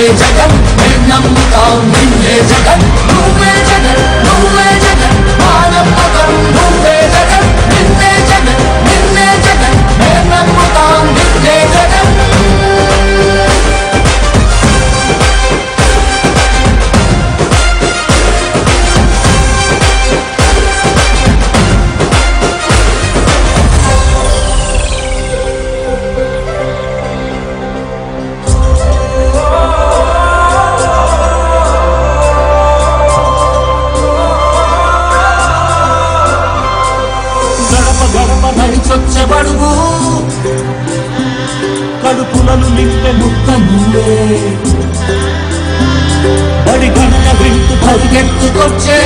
జగం జగన్ నమ్ముతాం నడిచొచ్చే కడుపులను నింపె ముక్క నువ్వే బడి గంట వింటు పరిగెత్తుకొచ్చే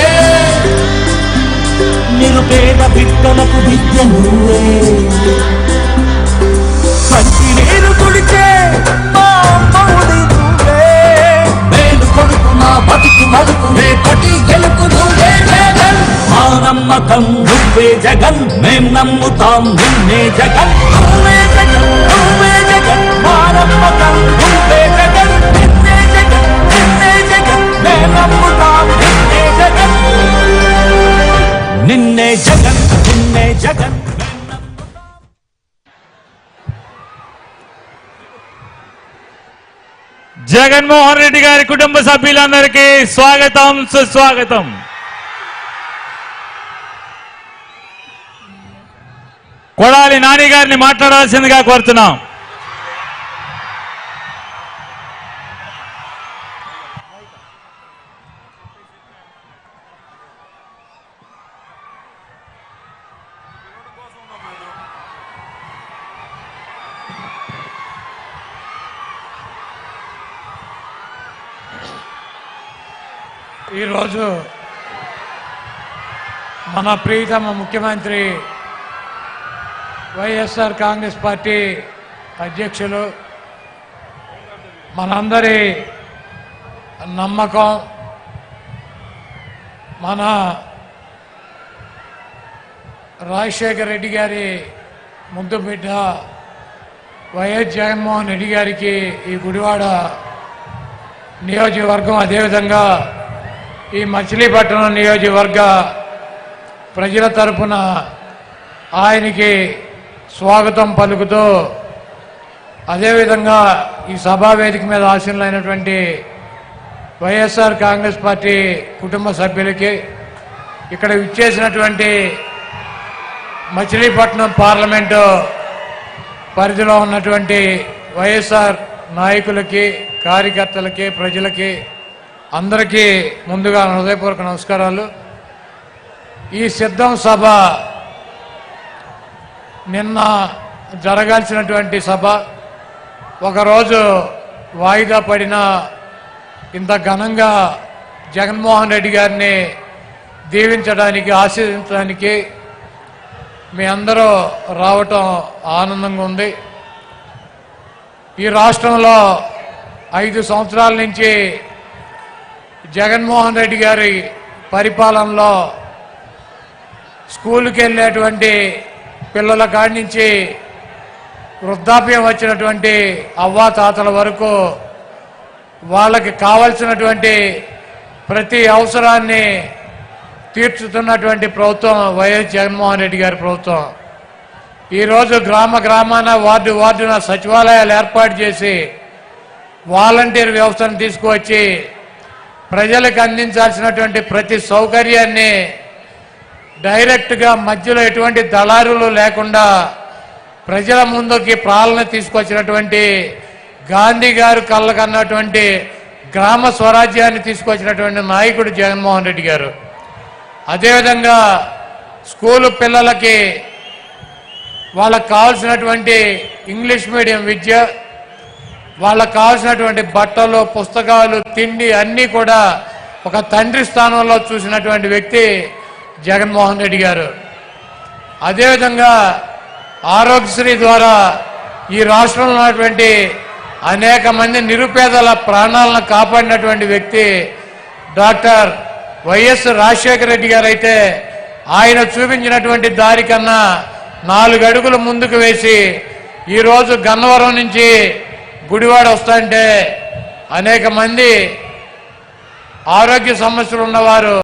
నిరుపేద బిడ్డలకు విద్య నువ్వే కంటి నీరు తుడిచే మా అమ్మఒడి నువ్వే. మేలు కొడుకు నా మలుపు రేపటి గెలుపు నువ్వే నమ్మకం నువ్వే జగన్ మేం నమ్ముతాం నిన్నే జగన్ నువ్వే జగన్ నువ్వే జగన్ మా నమ్మకం నువ్వే జగన్ నిన్నే జగన్ నిన్నే జగన్ మేం నమ్ముతాం నిన్నే జగన్ నిన్నే జగన్ నిన్నే జగన్ మేం నమ్ముతాం జగన్మోహన్ రెడ్డి గారి కుటుంబ సభ్యులందరికీ స్వాగతం సుస్వాగతం కొడాలి నాని గారిని మాట్లాడాల్సిందిగా కోరుతున్నాం. ఈరోజు మన ప్రియతమ ముఖ్యమంత్రి వైఎస్ఆర్ కాంగ్రెస్ పార్టీ అధ్యక్షులు మనందరి నమ్మకం మన రాజశేఖర రెడ్డి గారి ముద్దు బిడ్డ వైఎస్ జగన్మోహన్ రెడ్డి గారికి ఈ గుడివాడ నియోజకవర్గం అదేవిధంగా ఈ మచిలీపట్నం నియోజకవర్గ ప్రజల తరపున ఆయనకి స్వాగతం పలుకుతూ అదేవిధంగా ఈ సభా వేదిక మీద ఆశీనులైనటువంటి వైఎస్ఆర్ కాంగ్రెస్ పార్టీ కుటుంబ సభ్యులకి ఇక్కడ ఇచ్చేసినటువంటి మచిలీపట్నం పార్లమెంటు పరిధిలో ఉన్నటువంటి వైఎస్ఆర్ నాయకులకి కార్యకర్తలకి ప్రజలకి అందరికీ ముందుగా హృదయపూర్వక నమస్కారాలు. ఈ సిద్ధం సభ నిన్న జరగాల్సినటువంటి సభ ఒకరోజు వాయిదా పడిన ఇంత ఘనంగా జగన్మోహన్ రెడ్డి గారిని దీవించడానికి ఆశీర్వించడానికి మీ అందరూ రావటం ఆనందంగా ఉంది. ఈ రాష్ట్రంలో ఐదు సంవత్సరాల నుంచి జగన్మోహన్ రెడ్డి గారి పరిపాలనలో స్కూల్కి వెళ్ళేటువంటి పిల్లల కాడి నుంచి వృద్ధాప్యం వచ్చినటువంటి అవ్వా తాతల వరకు వాళ్ళకి కావలసినటువంటి ప్రతి అవసరాన్ని తీర్చుతున్నటువంటి ప్రభుత్వం వైఎస్ జగన్మోహన్ రెడ్డి గారి ప్రభుత్వం. ఈరోజు గ్రామ గ్రామాన వార్డు వార్డున సచివాలయాలు ఏర్పాటు చేసి వాలంటీర్ వ్యవస్థను తీసుకువచ్చి ప్రజలకు అందించాల్సినటువంటి ప్రతి సౌకర్యాన్ని డైరెక్ట్గా మధ్యలో ఎటువంటి దళారులు లేకుండా ప్రజల ముందుకి పాలన తీసుకొచ్చినటువంటి గాంధీ గారు కళ్ళకన్నటువంటి గ్రామ స్వరాజ్యాన్ని తీసుకొచ్చినటువంటి నాయకుడు జగన్మోహన్ రెడ్డి గారు. అదేవిధంగా స్కూలు పిల్లలకి వాళ్ళకు కావాల్సినటువంటి ఇంగ్లీష్ మీడియం విద్య వాళ్ళకు కావాల్సినటువంటి బట్టలు పుస్తకాలు తిండి అన్నీ కూడా ఒక తండ్రి స్థానంలో చూసినటువంటి వ్యక్తి జగన్మోహన్ రెడ్డి గారు. అదేవిధంగా ఆరోగ్యశ్రీ ద్వారా ఈ రాష్ట్రంలో ఉన్నటువంటి అనేక మంది నిరుపేదల ప్రాణాలను కాపాడినటువంటి వ్యక్తి డాక్టర్ వైఎస్ రాజశేఖర రెడ్డి గారు అయితే ఆయన చూపించినటువంటి దారి కన్నా నాలుగు అడుగులు ముందుకు వేసి ఈరోజు గన్నవరం నుంచి గుడివాడ వస్తుంటే అనేక మంది ఆరోగ్య సమస్యలు ఉన్నవారు